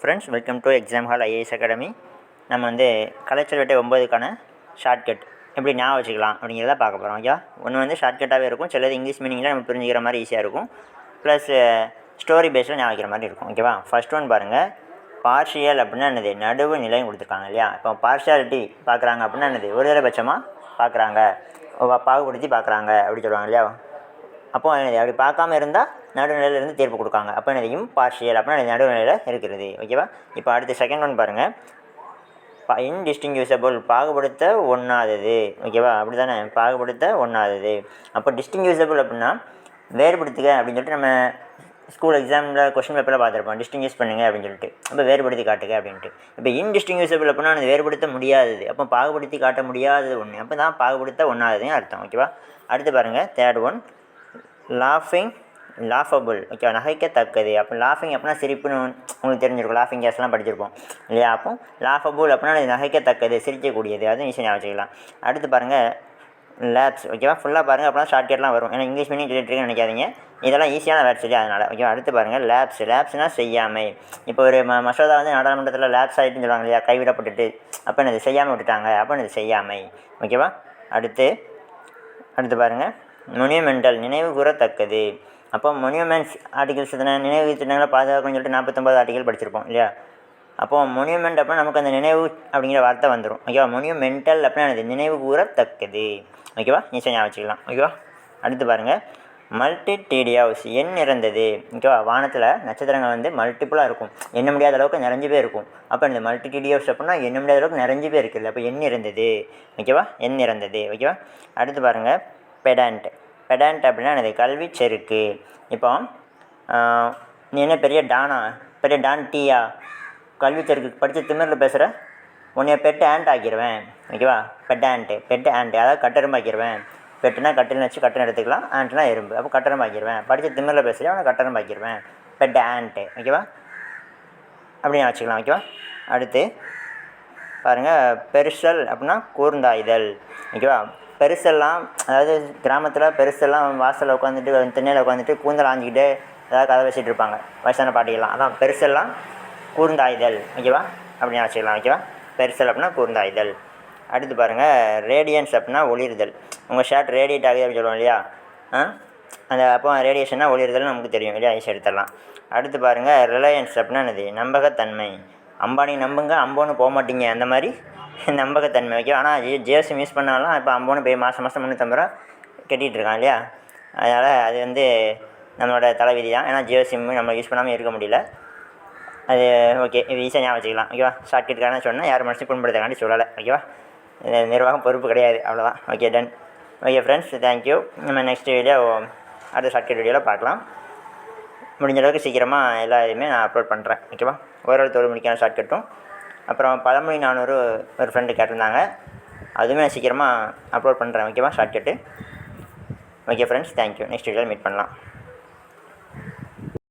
Friends welcome to exam hall IAS academy நம்ம வந்து கலைச்சல் வெட்டை ஒம்பதுக்கான shortcut எப்படி ஞாபகம் வச்சுக்கலாம் அப்படிங்கிறத பார்க்க போகிறோம் ஓகே ஒன்று வந்து ஷார்ட்கட்டாகவே இருக்கும் சிலது இங்கிலீஷ் மீனிங்கில் நம்ம புரிஞ்சுக்கிற மாதிரி ஈஸியாக இருக்கும். ப்ளஸ் ஸ்டோரி பேஸில் ஞாபகம் வைக்கிற மாதிரி இருக்கும் ஓகேவா ஃபர்ஸ்ட் ஒன் பாருங்கள் பார்ஷியல் அப்படின்னா என்னது? நடுவு நிலையம் கொடுத்துருக்காங்க இல்லையா? இப்போ பார்ஷியாலிட்டி பார்க்குறாங்க அப்படின்னா என்னது? ஒரு பட்சமாக பார்க்குறாங்க. பாகுபடுத்தி பார்க்குறாங்க அப்படி சொல்லுவாங்க இல்லையா? அப்போ அப்படி பார்க்காம இருந்தால் நடுநிலையிலேருந்து தீர்ப்பு கொடுக்காங்க. அப்போ என்னது இம்பார்ஷியல் அப்படின்னா நடுநிலையில் இருக்கிறது. ஓகேவா இப்போ அடுத்த செகண்ட் ஒன் பாருங்கள் பா இன்டிஸ்டிங்யூசபிள் பாகுபடுத்த ஒன்றாதது ஓகேவா அப்படி தானே பாகுபடுத்த ஒன்றாதது அப்போ டிஸ்டிங்யூசபிள் அப்படின்னா வேறுபடுத்துக அப்படின்னு சொல்லிட்டு நம்ம ஸ்கூல் எக்ஸாமில் கொஸ்டின் பேப்பரில் பார்த்துருப்போம். டிஸ்டிங்யூஸ் பண்ணுங்க அப்படின்னு சொல்லிட்டு. அப்போ வேறுபடுத்தி காட்டுங்க அப்படின்ட்டு. இப்போ இன்டிஸ்டிங்யூசபிள் அப்படின்னா அது வேறுபடுத்த முடியாதது. அப்போ பாகுபடுத்தி காட்ட முடியாதது ஒன்று அப்போ தான் பாகுபடுத்த ஒன்றாததுன்னு அர்த்தம். ஓகேவா அடுத்து பாருங்கள் தேர்ட் ஒன் லாஃபிங் லாஃபபுள் ஓகே நகைக்கத்தக்கது. அப்போ லாஃபிங் அப்படின்னா சிரிப்புன்னு உங்களுக்கு தெரிஞ்சிருக்கும். லாஃபிங் கேஸ்லாம் படிச்சிருப்போம். இல்லையா? அப்போ லாஃபபுள் அப்படின்னா அது நகைக்கத்தக்கது சிரிக்கக்கூடியது. அதுவும் ஈஸியாக ஞாபகம் வச்சுக்கலாம். அடுத்து பாருங்கள் லேப்ஸ் ஓகேவா ஃபுல்லாக பாருங்கள் அப்படின்னா ஷார்ட்கட்லாம் வரும். ஏன்னா இங்கிலீஷ் மீனிங் சொல்லிட்டு நினைக்காதீங்க. இதெல்லாம் ஈஸியான வேர்ட்ஸ் இல்லையா? அதனால். ஓகேவா அடுத்து பாருங்கள் லேப்ஸ் லேப்ஸ்னால் செய்யாமை. இப்போ ஒரு ம மசோதா வந்து நாடாளுமன்றத்தில் லேப்ஸ் ஆகிட்டுன்னு சொல்லுவாங்க இல்லையா? கைவிடப்பட்டுட்டு. அப்போ என்னது? செய்யாமல் விட்டுட்டாங்க. அப்போ என்னது? செய்யாமை. ஓகேவா அடுத்து அடுத்து பாருங்கள் மொனியூமெண்டல் நினைவு கூறத்தக்கது. அப்போ மொனியூமெண்ட்ஸ் ஆர்டிகல்ஸ் எத்தனை நினைவு திட்டங்களை பாதுகாக்கணும்னு சொல்லிட்டு நாற்பத்தொம்பது ஆர்டிகல் படிச்சிருப்போம் இல்லையா? அப்போது மொனியூமெண்ட் அப்படின்னா நமக்கு அந்த நினைவு அப்படிங்கிற வார்த்தை வந்துடும் ஓகேவா? மொனியூமெண்டல் அப்படின்னா என்னது? நினைவு கூறத்தக்கது. ஓகேவா? நீச்சல் ஞாபகம் வச்சுக்கலாம். ஓகேவா? அடுத்து பாருங்கள் மல்டி டீடியாஸ் எண் நிறந்தது. ஓகேவா? வானத்தில் நட்சத்திரங்கள் வந்து மல்டிப்புளாக இருக்கும். எண்ண முடியாத அளவுக்கு நிறைஞ்சு பேர் இருக்கும். அப்போ இந்த மல்டி டீடியாஸ் அப்படின்னா எண்ண முடியாத அளவுக்கு நிறைஞ்சு பேர் இருக்குது. அப்போ எண் இருந்தது ஓகேவா? எண் இறந்தது ஓகேவா? அடுத்து பாருங்கள் பெடாண்ட் பெடாண்ட் அப்படின்னா எனது கல்வி செருக்கு. இப்போ நீ என்ன பெரிய டானா? பெரிய டான் டீயா கல்வி செருக்கு படித்த திமிரில் பேசுகிற உன்னைய பெட்டு ஆண்ட் ஆக்கிடுவேன் ஓகேவா பெட் ஆண்ட்டு பெட்டு ஆண்ட்டு அதாவது கட்டெரும்பு பெட்டுனா கட்டில் வச்சு கட்டணம் எடுத்துக்கலாம். ஆண்ட்னா எறும்பு. அப்போ கட்டணம் படித்து திமிரில் பேசுகிறேன் அவனை கட்டணம் ஆக்கிடுவேன் பெட் ஆண்ட்டு ஓகேவா அப்படின்னு வச்சுக்கலாம். ஓகேவா அடுத்து பாருங்கள் பெருசல் அப்படின்னா கூர்ந்தாய்தல். ஓகேவா பெருசெல்லாம் அதாவது கிராமத்தில் பெருசெல்லாம் வாசலில் உட்காந்துட்டு திண்ணையில் உட்காந்துட்டு கூந்தல் ஆஞ்சிக்கிட்டு ஏதாவது கதை வச்சுட்டு இருப்பாங்க. வயசான பாட்டிகள்லாம். அதான் பெருசெல்லாம் கூர்ந்தாய்தல். ஓகேவா? அப்படின்னு வச்சுக்கலாம். ஓகேவா? பெருசல் அப்படின்னா கூர்ந்தாய்தல். அடுத்து பாருங்கள் ரேடியன்ஸ் அப்படின்னா ஒளிர்தல். உங்கள் ஷர்ட் ரேடியேட் ஆகுது அப்படின்னு சொல்லுவோம் இல்லையா? ஆ? அந்த அப்போ ரேடியேஷன்னா ஒளிர்தல் நமக்கு தெரியும். இல்லையா? ஐஸ் எடுத்துடலாம். அடுத்து பாருங்கள் ரிலையன்ஸ் அப்படின்னா என்னது? நம்பகத்தன்மை. அம்பானி நம்புங்க அம்போன்னு போக மாட்டீங்க அந்த மாதிரி நம்பகத்தன்மை ஓகே ஆனால் ஜி ஜிஎஸ்எம் யூஸ் பண்ணாலும் இப்போ அம்போன்னு போய் மாதம் மாதம் முந்நூற்றம்பது ரூபா கட்டிகிட்டு இருக்கான் இல்லையா? அதனால் அது வந்து நம்மளோட தலைவிதி தான். ஏன்னா ஜியோ சிம் நம்ம யூஸ் பண்ணாமல் இருக்க முடியல. அது ஓகே இது ஈஸியாக ஞாபகம் வச்சுக்கலாம் ஓகேவா ஷார்ட்கட்கான சொன்னால் யார் மனசு புண்படுத்தக்காண்டி சொல்லலை ஓகேவா நிர்வாகம் பொறுப்பு கிடையாது அவ்வளோதான் okay done okay friends thank you நம்ம நெக்ஸ்ட் வீடியோ அடுத்த ஷார்ட்கட் வீடியோவில் பார்க்கலாம். முடிஞ்ச அளவுக்கு சீக்கிரமாக எல்லா இதுவுமே நான் அப்லோட் பண்ணுறேன் ஓகேவா ஓரளவு தொழில் முடிக்கான ஷார்ட்கட்டும் அப்புறம் பழமொழி நானூறு ஒரு ஃப்ரெண்டு கேட்டிருந்தாங்க. அதுவுமே நான் சீக்கிரமாக அப்லோட் பண்ணுறேன் ஓகேவா shortcut okay friends thank you next வீடியோவில் மீட் பண்ணலாம்.